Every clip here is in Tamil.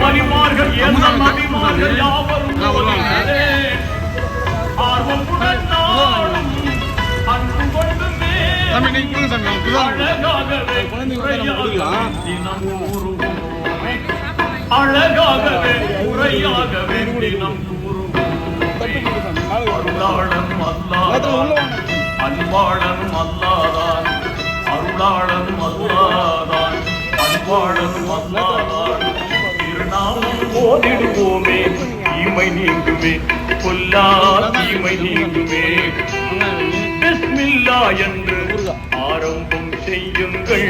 வலிமார்கள் எந்த நபிமார்கள் யாவரும். ஆர்வமுடன் நாளும் அன்பு கொண்டு அழகாகவே உரையாகவே தினம் கூறுவோமே. அழகாகவே உரையாகவே தினம் கூறுவோமே. அருளாளன் அல்லாதான் அன்பாளன் அல்லாதான் அருளாளன் அல்லாதான் அன்பாளன் அல்லாதான் திருநாமம் ஓதிடுவோமே தீமை நீங்குமே கொல்லா தீமை நீங்குமே. பிஸ்மில்லா என்று ஆரம்பம் செய்யுங்கள்.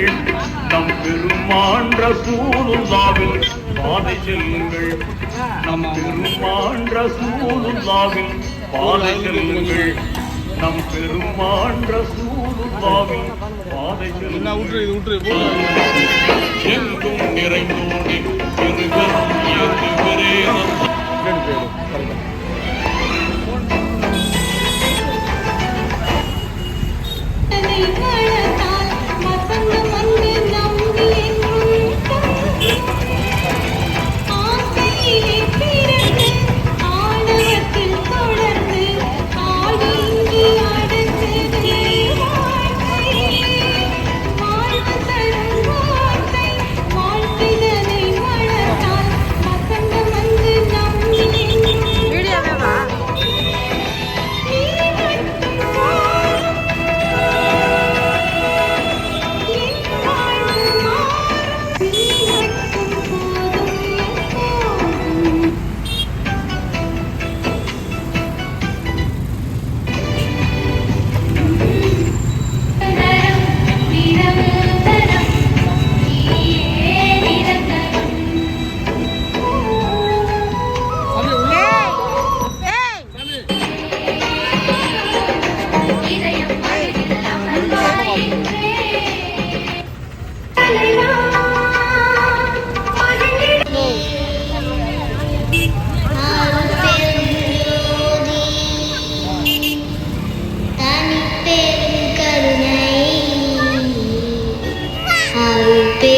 நம் பெருமான்ற ரசூலுல்லாவில் பாதை செல்லுங்கள். நம் பெருமான்ற ரசூலுல்லாவில் பாதை செல்லுங்கள். நம் பெருமான் ரசூலுல்லாவில் பாதை என்ன செல்லுங்கள் விட்டுரு இது விட்டுரு போடுங்க எங்கும் இயக்குகிறே பின்னாடி போயிடும் volver.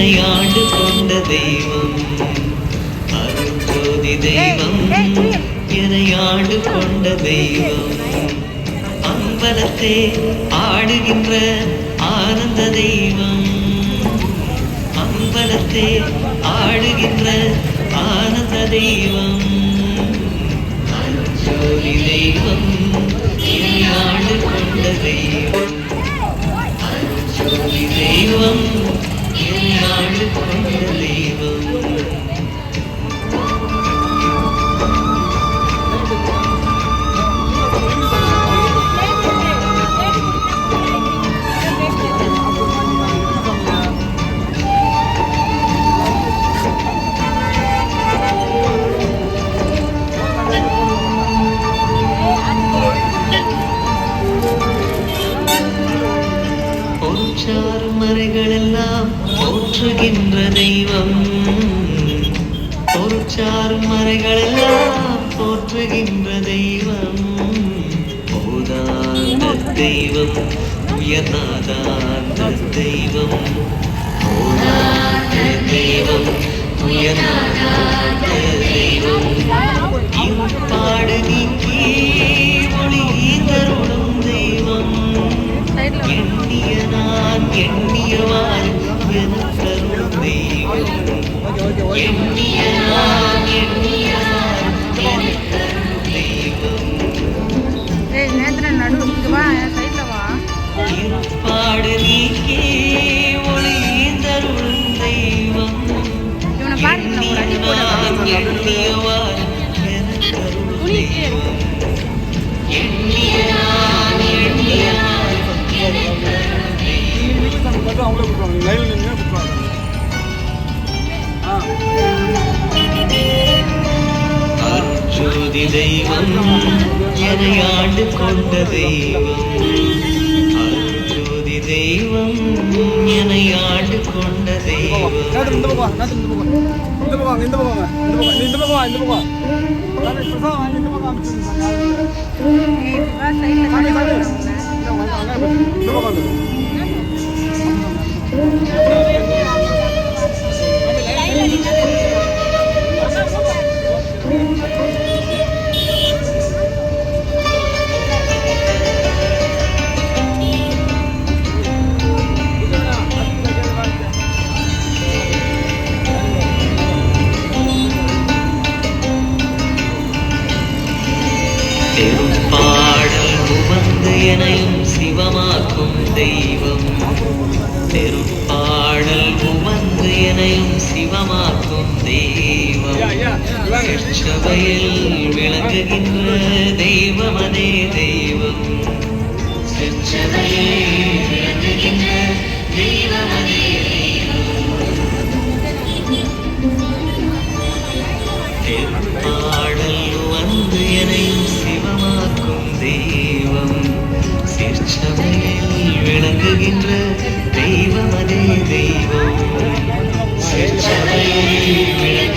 என்னை ஆண்டு கொண்ட தெய்வம் அருட்ஜோதி தெய்வம். என்னை ஆண்டு கொண்ட தெய்வம். அம்பலத்தே ஆடுகின்ற ஆனந்த தெய்வம். அம்பலத்தே ஆடுகின்ற ஆனந்த தெய்வம். அருட்ஜோதி தெய்வம் என்னை ஆண்டு கொண்ட தெய்வம். இருக்கின்ற தெய்வம். பொற்றார் மறைகளெல்லாம் போற்றுகின்ற தெய்வம். போதாந்த தெய்வம் உயர்நாதாந்த தெய்வம். போதாந்த தெய்வம் உயர்நாதாந்த தெய்வம். இப்பாடு நீக்கி ஒளி தருளும் தெய்வம். எண்ணிய நான் எண்ணியவான் எனக்கு அவங்களே கொடுப்பாங்க லைவ்ல நின்று கொடுப்பாங்க ஆ தெய்வம் என்னை ஆண்டு கொண்ட தெய்வம் அருட்ஜோதி தெய்வம் என்னை ஆண்டு கொண்ட தெய்வம் இந்த பக்கம் இந்த பக்கம் இந்த பக்கம் இந்த பக்கம் இந்த பக்கம் இந்த பக்கம் இந்த பக்கம் சிவமாக்கும் தெய்வம். சிற்சபையில் விளங்குகின்ற தெய்வமதே தெய்வம் சிற்சபையில் விளங்குகின்ற தெய்வமதே திருப்பாடல் வந்து எனையும் சிவமாக்கும் தெய்வம். சிற்சபையில் விளங்குகின்ற தெய்வமதே தெய்வம். சிற்சபையில்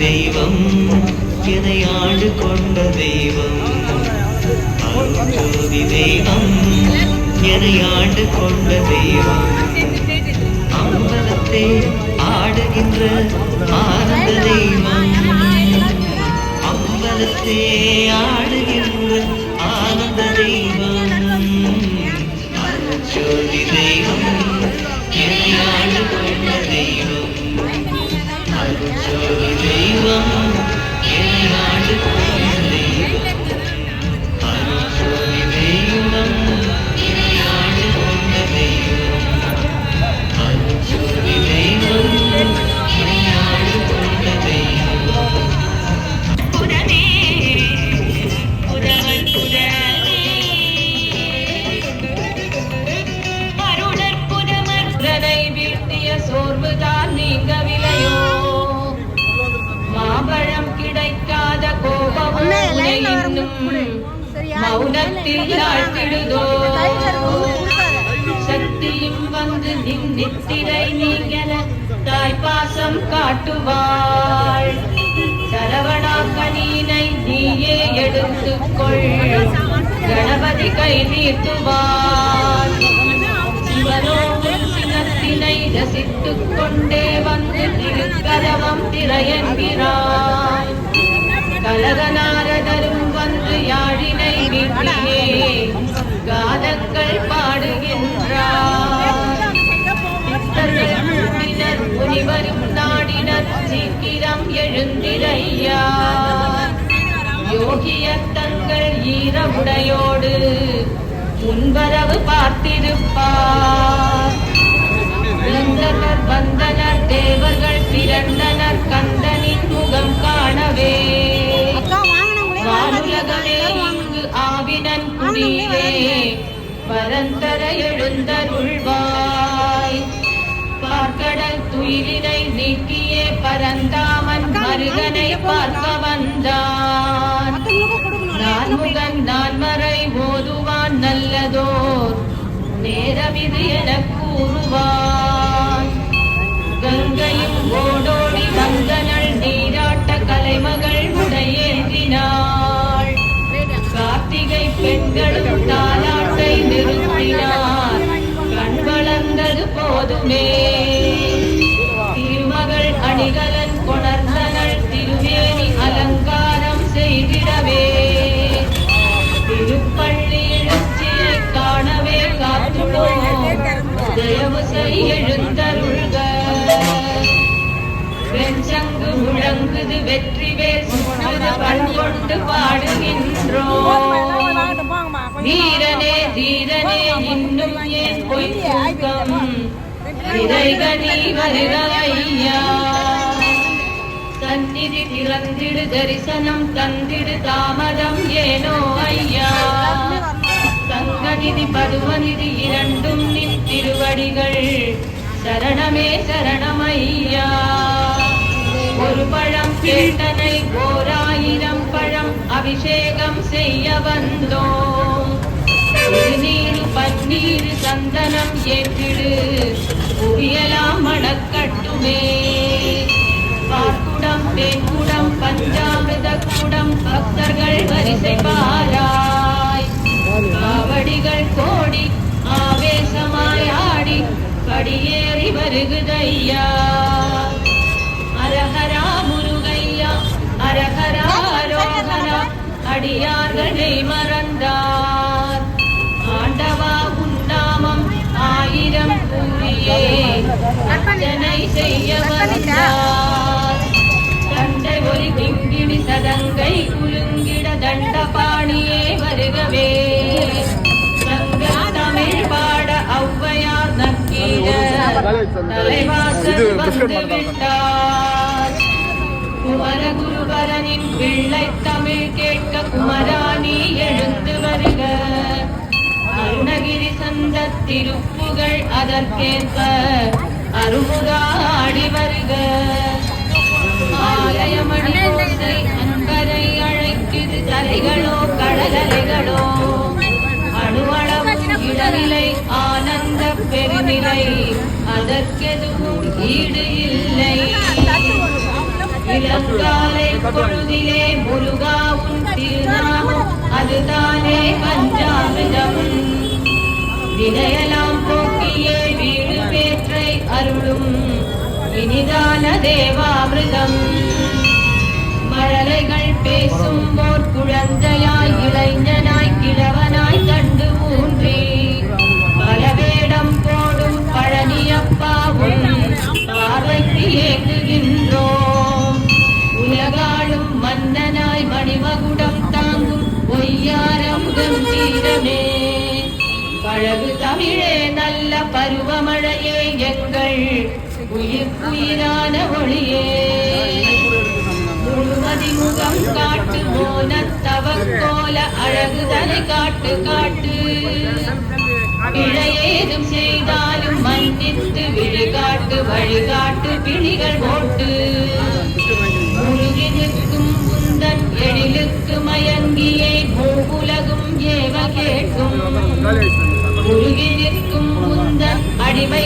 தெய்வம் என்னை ஆண்டு கொண்ட தெய்வம். அருட்ஜோதி தெய்வம் என்னை ஆண்டு கொண்ட தெய்வம். அம்பலத்தை ஆடுகின்ற ஆனந்த தெய்வம். அம்பலத்தை ஆடுகின்ற ஆனந்த தெய்வம் அருட்ஜோதி தெய்வம் என்னை ஆண்டு கொண்ட தெய்வம் அருட்ஜோதி மௌனத்தில் ஆழ்த்திடுதோ. சக்தியும் வந்து நின் நித்திரை நீங்கன தாய்ப்பாசம் காட்டுவாள். சரவணாக்கனீனை நீயே எடுத்துக்கொள். கணபதி கை நீட்டுவாள். சிவனோ உன் சினத்தினை ரசித்துக் கொண்டே வந்து திருக்கதவம் திரையென்கிறாய் கலகநாரதரும் எழுந்திரையா யோகியர் தங்கள் ஈரவுடையோடு முன்வரவு பார்த்திருப்பார். கந்தனர் வந்தனர் தேவர்கள் திரண்டனர் கந்தனின் முகம் காணவே. வானுலகமே இங்கு ஆவினன் குடியே. பரந்தர எழுந்தருள்வாய் கடல் துயிலினை நீக்கிய பரந்தாமன் மருகனை பார்க்க வந்தான். நான்முகன் நான்மறை ஓதுவான் நல்லதோர். நேரமிது என கூறுவான். கங்கையும் ஓடோடி வந்தனள் நீராட்ட கலைமகள் உடையேந்தினாள் கார்த்திகை பெண்களும் தாலாட்டை நிறுத்தினார். கண் வளர்ந்தது போதுமே. எழுந்தருள்க வெஞ்சங்கு முழங்குது வெற்றி வேல் சுற்றுது பண் பாடுகின்றோம் வீரனே தீரனே இன்னும் ஏன் பொய் தூக்கம் இறைகனி வருக ஐயா சந்நிதி திறந்திடு தரிசனம் தந்திடு தாமதம் ஏனோ ஐயா சங்கநிதி பருவநிதி இரண்டும் நித்திருவடிகள் சரணமே சரணமையா. ஒரு பழம் கேட்டனை ஓராயிரம் பழம் அபிஷேகம் செய்ய வந்தோம். திருநீரு பன்னீர் சந்தனம் ஏற்றிடு. புவியலாம் மணக்கட்டுமே. பார்க்குடம் பெண்குடம் பஞ்சாமிரத கூடம் பக்தர்கள் வரிசை பாரா. காவடிகள் கோடி ஆவேசமாய் ஆடி படியேறி வருகுதையா. அரஹரா முருகையா அரஹரா ரோஹரா அடியார்களை மறந்தார். ஆண்டவா உன்னாமம் ஆயிரம் கூறியே அர்ச்சனை செய்ய வந்தார். நக்கீர தலைவாசல் வந்து பிள்ளை தமிழ் கேட்க குமராணி எழுந்து வருக அருணகிரி சந்த திருப்புகள் அதற்கேற்ப அருமுகா ஆடி வருக ஆலயமணி ஓசை அன்பரை அழைக்குது தலைகளோ கடலலைகளோ அணுவளவும் இடநிலை ஆனந்த அதற்கெதுவும் ஈடு இல்லை. இளங்காலை பொழுதிலே முருகா உன் திருநாமம் அதுதானே பஞ்சாமிதம் வினையெல்லாம் போக்கியே வீடு பேற்றை அருளும் இனிதான தேவாமிர்தம். மழலைகள் பேசும் போர் குழந்தையாய் இளைஞனாய் உயிரான ஒளியே. முழுமதி முகம் காட்டு மோனத்தவக்கோல அழகு தலை காட்டு காட்டு. பிழையேதும் செய்தாலும் மன்னித்து விழுகாட்டு வழிகாட்டு பிணிகள் போட்டு. முழுகி நிற்கும் உந்தன் எழிலுக்கு மயங்கியே மூவுலகும் ஏவ கேட்கும். முழுகி நிற்கும் உந்தன் அடிமை